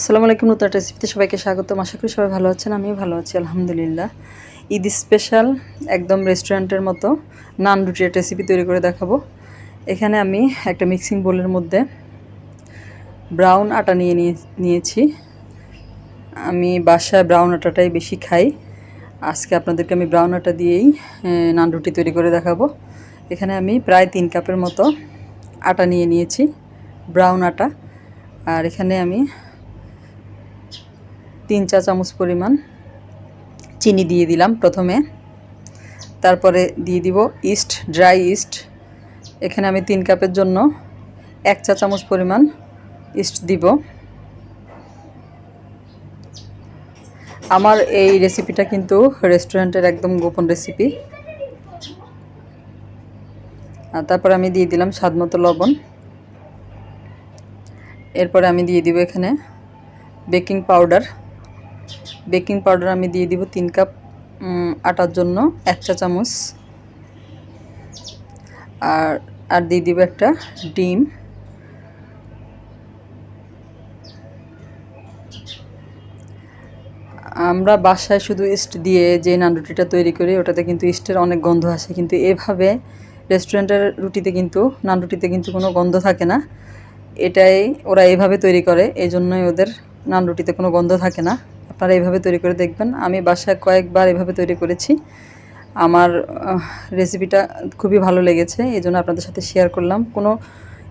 আসসালামু আলাইকুম, নতুন রেসিপিতে সবাইকে স্বাগত আশা করি সবাই ভালো আছেন, আমিও ভালো আছি, আলহামদুলিল্লাহ। ঈদ স্পেশাল একদম রেস্টুরেন্টের মতো নান রুটির রেসিপি তৈরি করে দেখাবো। এখানে আমি একটা মিক্সিং বোলের মধ্যে ব্রাউন আটা নিয়ে নিয়েছি। আমি বাসায় ব্রাউন আটাটাই বেশি খাই। আজকে আপনাদেরকে আমি ব্রাউন আটা দিয়েই নান রুটি তৈরি করে দেখাবো। এখানে আমি প্রায় তিন কাপের মতো আটা নিয়ে নিয়েছি ব্রাউন আটা। আর এখানে আমি তিন চা চামচ পরিমাণ চিনি দিয়ে দিলাম প্রথমে। তারপরে দিয়ে দিব ইস্ট, ড্রাই ইস্ট। এখানে আমি তিন কাপের জন্য এক চা চামচ পরিমাণ ইস্ট দিব। আমার এই রেসিপিটা কিন্তু রেস্টুরেন্টের একদম গোপন রেসিপি। আর তারপর আমি দিয়ে দিলাম স্বাদ মতো লবণ। এরপরে আমি দিয়ে দিব এখানে বেকিং পাউডার। বেকিং পাউডার আমি দিয়ে দিব তিন কাপ আটার জন্য, এক চা চামচ। আর আর দিয়ে দিব একটা ডিম। আমরা বাসায় শুধু ইস্ট দিয়ে যে নান রুটিটা তৈরি করি, ওটাতে কিন্তু ইস্টের অনেক গন্ধ আসে। কিন্তু এভাবে রেস্টুরেন্টের রুটিতে কিন্তু নান রুটিতে কিন্তু কোনো গন্ধ থাকে না। এটাই ওরা এভাবে তৈরি করে এই জন্যই ওদের নান রুটিতে কোনো গন্ধ থাকে না। আপনারা এইভাবে তৈরি করে দেখবেন। আমি বাসায় কয়েকবার এভাবে তৈরি করেছি। আমার রেসিপিটা খুবই ভালো লেগেছে, এই জন্য আপনাদের সাথে শেয়ার করলাম। কোনো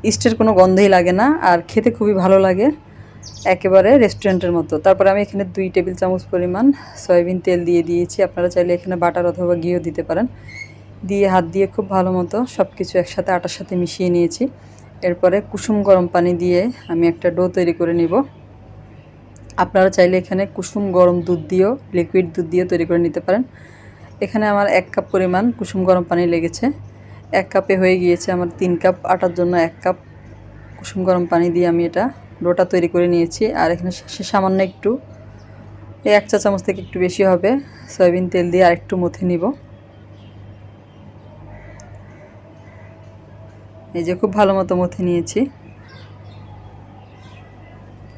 ইস্টের কোনো গন্ধই লাগে না, আর খেতে খুবই ভালো লাগে একেবারে রেস্টুরেন্টের মতো। তারপরে আমি এখানে দুই টেবিল চামচ পরিমাণ সয়াবিন তেল দিয়ে দিয়েছি। আপনারা চাইলে এখানে বাটার অথবা ঘিও দিতে পারেন। দিয়ে হাত দিয়ে খুব ভালো মতো সব কিছু একসাথে আটার সাথে মিশিয়ে নিয়েছি। এরপরে কুসুম গরম পানি দিয়ে আমি একটা ডো তৈরি করে নিব। আপনারা চাইলে এখানে কুসুম গরম দুধ দিয়েও লিকুইড দুধ দিয়ে তৈরি করে নিতে পারেন। এখানে আমার এক কাপ পরিমাণ কুসুম গরম পানি লেগেছে। এক কাপে হয়ে গিয়েছে আমার তিন কাপ, আটার জন্য এক কাপ কুসুম গরম পানি দিয়ে আমি এটা ডোটা তৈরি করে নিয়েছি। আর এখানে সামান্য একটু, এই এক চা চামচ থেকে একটু বেশি হবে। সয়াবিন তেল দিয়ে আর একটু মথে নিব। এই যে খুব ভালো মতো মথে নিয়েছি।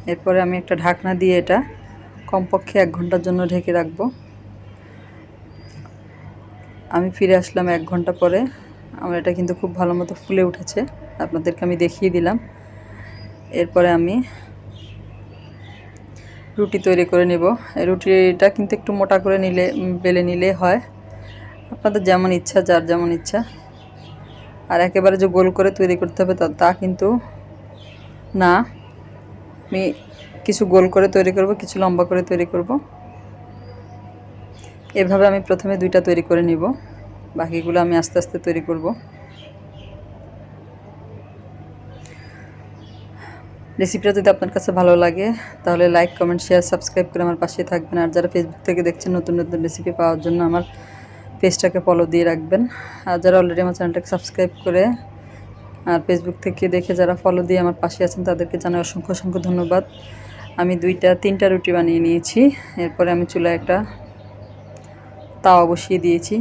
এরপরে আমি একটা ঢাকনা দিয়ে এটা কমপক্ষে এক ঘণ্টার জন্য ঢেকে রাখব। আমি ফিরে আসলাম এক ঘণ্টা পরে। আমার এটা কিন্তু খুব ভালো মতো ফুলে উঠেছে। আপনাদেরকে আমি দেখিয়ে দিলাম। এরপরে আমি রুটি তৈরি করে নেব। রুটিটা কিন্তু একটু মোটা করে নিলে, বেলে নিলে হয়। আপনাদের যেমন ইচ্ছা, যার যেমন ইচ্ছা। আর একেবারে যে গোল করে তৈরি করতে হবে তা কিন্তু না। আমি কিছু গোল করে তৈরি করব, কিছু লম্বা করে তৈরি করব। এভাবে আমি প্রথমে দুইটা তৈরি করে নিব। বাকিগুলো আমি আস্তে আস্তে তৈরি করব। রেসিপিটা যদি আপনার কাছে ভালো লাগে, তাহলে লাইক, কমেন্ট, শেয়ার, সাবস্ক্রাইব করে আমার পাশে থাকবেন। আর যারা ফেসবুক থেকে দেখছেন, নতুন নতুন রেসিপি পাওয়ার জন্য আমার পেজটাকে ফলো দিয়ে রাখবেন। আর যারা অলরেডি আমার চ্যানেলটাকে সাবস্ক্রাইব করে আর ফেসবুক থেকে দেখে যারা ফলো দিয়ে আমার পাশে আছেন, তাদেরকে জানাই অসংখ্য অসংখ্য ধন্যবাদ। আমি দুইটা, তিনটা রুটি বানিয়ে নিয়েছি। এরপরে আমি চুলায় একটা তাওয়া বসিয়ে দিয়েছি।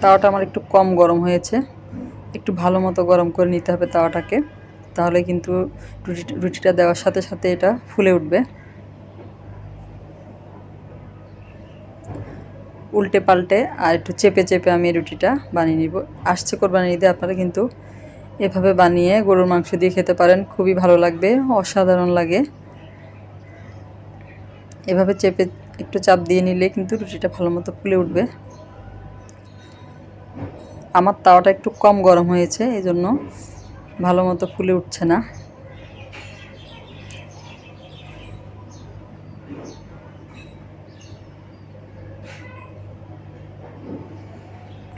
তাওয়াটা আমার একটু কম গরম হয়েছে। একটু ভালো মতো গরম করে নিতে হবে তাওয়াটাকে। তাহলে কিন্তু রুটি, রুটিটা দেওয়ার সাথে সাথে এটা ফুলে উঠবে। উল্টে পাল্টে আর একটু চেপে চেপে আমি রুটিটা বানিয়ে নিব। আসছে কোরবানি ঈদে আপনারা কিন্তু এভাবে বানিয়ে গরুর মাংস দিয়ে খেতে পারেন, খুবই ভালো লাগবে, অসাধারণ লাগে। এভাবে চেপে একটু চাপ দিয়ে নিলে কিন্তু রুটিটা ভালো মতো ফুলে উঠবে। আমার তাওয়াটা একটু কম গরম হয়েছে এই জন্য ভালো মতো ফুলে উঠছে না।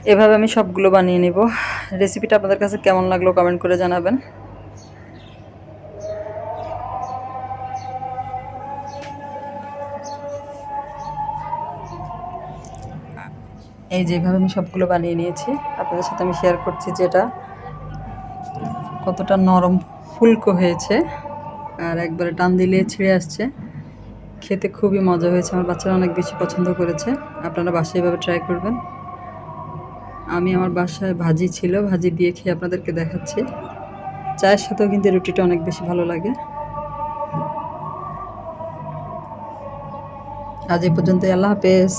এভাবে আমি সবগুলো বানিয়ে নেব। রেসিপিটা আপনাদের কাছে কেমন লাগল কমেন্ট করে জানাবেন। এই যেভাবে আমি সবগুলো বানিয়ে নিয়েছি। আপনাদের সাথে আমি শেয়ার করছি যে এটা কতটা নরম ফুলকো হয়েছে। আর একবারে টান দিলে ছিঁড়ে আসছে। খেতে খুবই মজা হয়েছে। আমার বাচ্চারা অনেক বেশি পছন্দ করেছে। আপনারা বাসায় এভাবে ট্রাই করবেন। আমি আমার বাসায় ভাজি ছিল, ভাজি দিয়ে খেয়ে আপনাদেরকে দেখাচ্ছি। চায়ের সাথেও কিন্তু রুটিটা অনেক বেশি ভালো লাগে। আজ এ পর্যন্ত আল্লাহ হাফেজ।